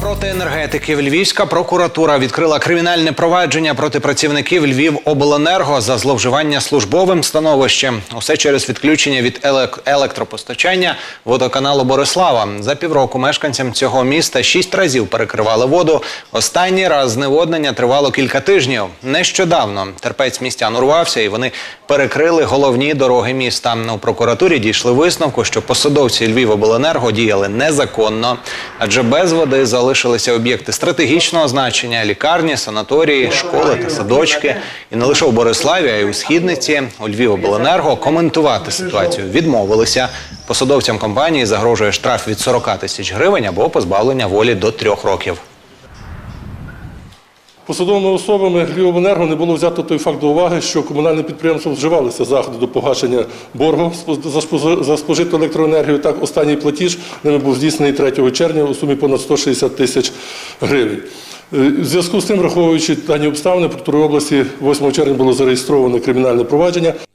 Проти енергетиків Львівська прокуратура відкрила кримінальне провадження проти працівників Львівобленерго за зловживання службовим становищем. Усе через відключення від елек- електропостачання водоканалу Борислава. За півроку мешканцям цього міста шість разів перекривали воду. Останній раз зневоднення тривало кілька тижнів. Нещодавно терпець містян урвався, і вони перекрили головні дороги міста. У прокуратурі дійшли висновку, що посадовці Львівобленерго діяли незаконно, адже без води залишилися об'єкти стратегічного значення: лікарні, санаторії, школи та садочки. І не лише у Бориславі, а й у Східниці. У Львівобленерго коментувати ситуацію відмовилися. Посадовцям компанії загрожує штраф від 40 тисяч гривень або позбавлення волі до трьох років. Посадовими особами Львівобленерго не було взято той факт до уваги, що комунальне підприємство вживалися заходи до погашення боргу за спожиту електроенергію. Так, останній платіж ними був здійснений 3 червня у сумі понад 160 тисяч гривень. Е, В зв'язку з тим, враховуючи дані обставини, прокуратурою області 8 червня було зареєстровано кримінальне провадження.